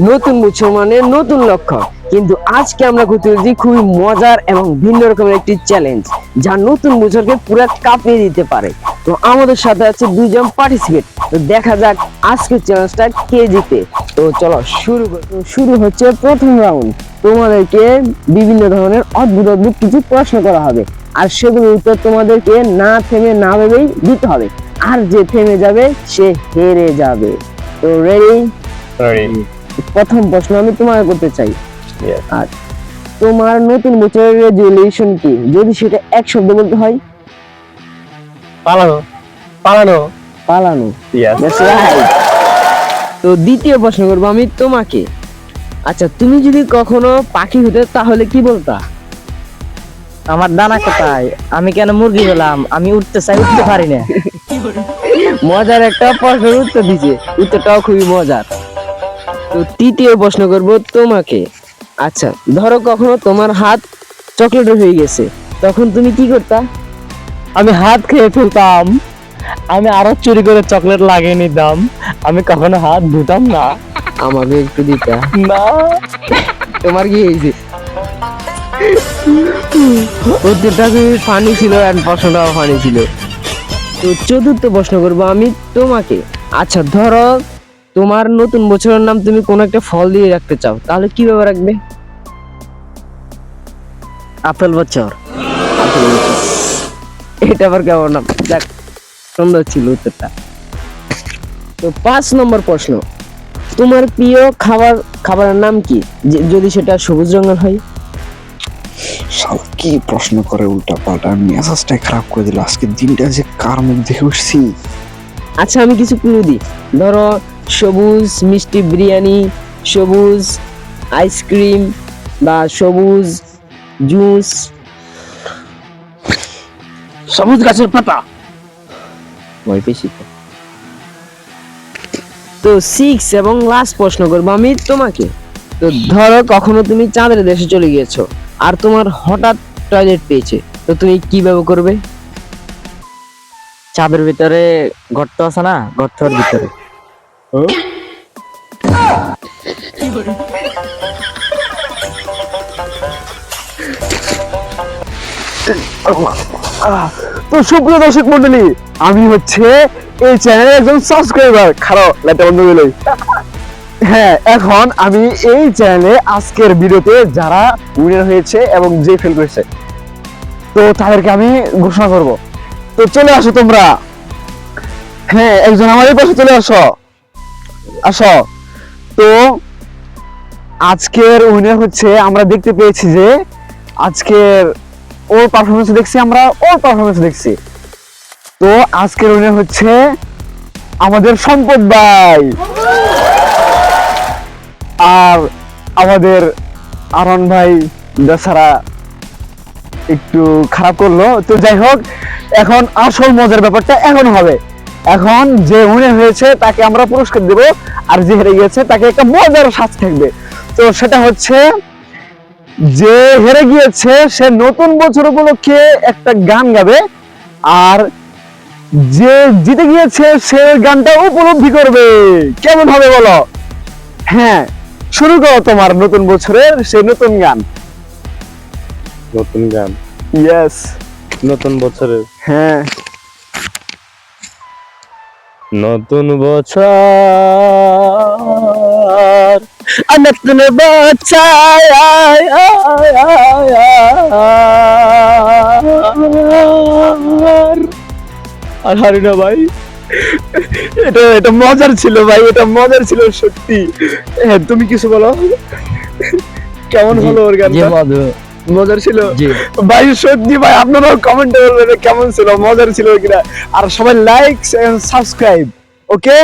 নতুন বছর মানে নতুন লক্ষ্য কিন্তু আজকে আমরা করতে চলেছি খুবই মজার এবং ভিন্ন রকমের একটি চ্যালেঞ্জ যা নতুন বছরকে পুরো কাঁপিয়ে দিতে পারে। তো আমাদের সাথে আছে দুইজন পার্টিসিপেট তো দেখা যাক আজকের চ্যালেঞ্জটা কে জিতে। তো চলো শুরু। শুরু হচ্ছে প্রথম রাউন্ড তোমাদেরকে বিভিন্ন ধরনের অদ্ভুত অদ্ভুত কিছু প্রশ্ন করা হবে। আর সেগুলোর উত্তর তোমাদেরকে না থেমে না ভেবেই দিতে হবে। আর যে থেমে যাবে, সে হেরে যাবে। তো রেডি রেডি প্রথম প্রশ্ন আমি তোমাকে করতে চাই। আর তোমার নতুন বছরের রেজুলেশন কি? যদি সেটা এক শব্দ বলতে হয়? পালানো। পালানো। পালানো. তো দ্বিতীয় প্রশ্ন করব আমি তোমাকে। আচ্ছা তুমি যদি কখনো পাখি হতে তাহলে কি বলতা? আমার দানা কোথায়? আমি কেন মুরগি হলাম? আমি উঠতে চাই উঠতে পারি না। মজার একটা প্রশ্নের উত্তর দিছে। উত্তরটাও খুবই মজার। তো তৃতীয় প্রশ্ন করব তোমাকে। আচ্ছা ধরো কখনো তোমার হাত চকলেট হয়ে গেছে তখন তুমি কি করতা? আমি হাত খেয়ে ফেলতাম। আমি আরও চুরি করে চকলেট লাগিয়ে নিতাম। আমি কখনো হাত ধুতাম না। আমাকে একটু দিতা। না। তোমার কি হয়েছে? উত্তরটা খুবই ফানি ছিল আর প্রশ্নটাও ফানি ছিল। তো চতুর্থ প্রশ্ন করব আমি তোমাকে। আচ্ছা ধরো তোমার নতুন বছরের নাম তুমি কোন একটা ফল দিয়ে রাখতে চাও তাহলে কীভাবে রাখবে? আপেল বছর এটা আবার কেমন নাম? দেখ সুন্দর ছিল উত্তরটা। তো পাঁচ নম্বর প্রশ্ন তোমার প্রিয় খাবার খাবারের নাম কি? যদি সেটা সবুজ রঙের হয়। শালা কি প্রশ্ন করে উল্টা পাল্টা? মেজাজটাই খারাপ করে দিল। আজকে দিনটা যে কার মুখ দেখে উঠছি? আচ্ছা আমি কিছু ক্লু দিই। ধরো সবুজ মিষ্টি বিরিয়ানি সবুজ আইসক্রিম বা সবুজ জুস। সবুজ গাছের পাতা। ভয় পেয়েছি তো। তো সিক্স এবং লাস্ট প্রশ্ন করব আমি তোমাকে। তো ধরো কখনো তুমি চাঁদের দেশে চলে গিয়েছো আর তোমার হঠাৎ টয়লেট পেয়েছে তো তুমি কি কীভাবে করবে? চাঁদের ভিতরে গর্ত আছে না? গর্তর ভিতরে। সুপ্রিয় দর্শক মন্ডলী, আমি হচ্ছে এই চ্যানেলের একজন সাবস্ক্রাইবার খারাপ লাইটা বন্ধ হ্যাঁ এখন আমি এই চ্যানেলে আজকের ভিডিওতে যারা উইনার হয়েছে এবং যে ফেল করেছে, তো তাদেরকে আমি ঘোষণা করব। তো চলে আসো তোমরা। হ্যাঁ একজন আমার এই পাশে চলে আসো। তো আজকের উইনার হচ্ছে, আমরা দেখতে পেয়েছি যে আজকের ওর পারফরমেন্স দেখছি আমরা, ওর পারফরমেন্স দেখছি। তো আজকের উইনার হচ্ছে আমাদের সম্পদ ভাই। আর আমাদের আরন ভাই বেচারা একটু খারাপ করল। তো যাই হোক, এখন আসল মজার ব্যাপারটা এখন হবে। এখন যে উইনার হয়েছে তাকে আমরা পুরস্কার দেব। আর যে হেরে গিয়েছে তাকে একটা মজার সাজ থাকবে। তো সেটা হচ্ছে যে হেরে গিয়েছে সে নতুন বছর উপলক্ষে একটা গান গাবে। আর যে জিতে গিয়েছে সে গানটা উপলব্ধি করবে। কেমন হবে বলো? হ্যাঁ শুরু করো তোমার নতুন বছরের সেই নতুন গান। নতুন গান? ইয়েস নতুন বছরের? হ্যাঁ। নতুন বছর। নতুন বছর আয়, আয়, আয়, আয়। আর হারি না ভাই। এটা এটা মজার ছিল ভাই এটা মজার ছিল সত্যি। হ্যাঁ তুমি কিছু বলো। কেমন হলো ওর গানটা? মজার ছিল? ভাই সত্যি ভাই আপনারাও কমেন্টে বলবেন কেমন ছিল মজার ছিল কিনা। আর সবাই লাইক সাবস্ক্রাইব ওকে